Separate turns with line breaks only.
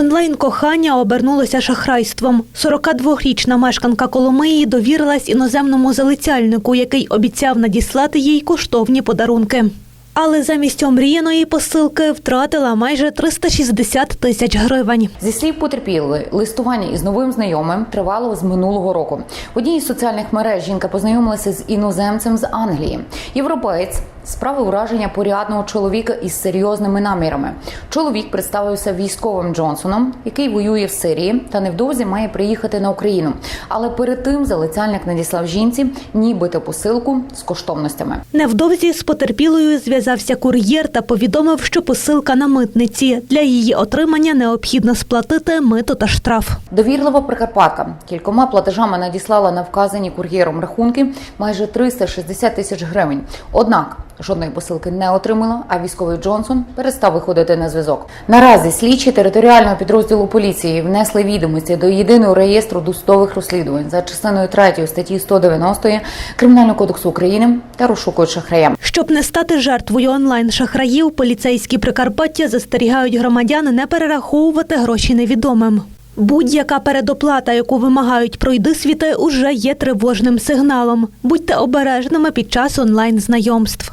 Онлайн кохання обернулося шахрайством. 42-річна мешканка Коломиї довірилась іноземному залицяльнику, який обіцяв надіслати їй коштовні подарунки. Але замість омріяної посилки втратила майже 360 тисяч гривень.
Зі слів потерпілої, листування із новим знайомим тривало з минулого року. В одній із соціальних мереж жінка познайомилася з іноземцем з Англії. Європеєць справив ураження порядного чоловіка із серйозними намірами. Чоловік представився військовим Джонсоном, який воює в Сирії, та невдовзі має приїхати на Україну. Але перед тим залицяльник надіслав жінці нібито посилку з коштовностями.
Невдовзі з потерпілою зв'язався кур'єр та повідомив, що посилка на митниці. Для її отримання необхідно сплатити мито та штраф.
Довірлива прикарпатка кількома платежами надіслала на вказані кур'єром рахунки майже 360 тисяч гривень. Однак жодної посилки не отримала, а військовий Джонсон перестав виходити на зв'язок. Наразі слідчі територіального підрозділу поліції внесли відомості до єдиного реєстру досудових розслідувань за частиною 3 статті 190 Кримінального кодексу України та розшукують шахрая.
Щоб не стати жертвою онлайн-шахраїв, поліцейські Прикарпаття застерігають громадян не перераховувати гроші невідомим. Будь-яка передоплата, яку вимагають пройди світи, уже є тривожним сигналом. Будьте обережними під час онлайн-знайомств.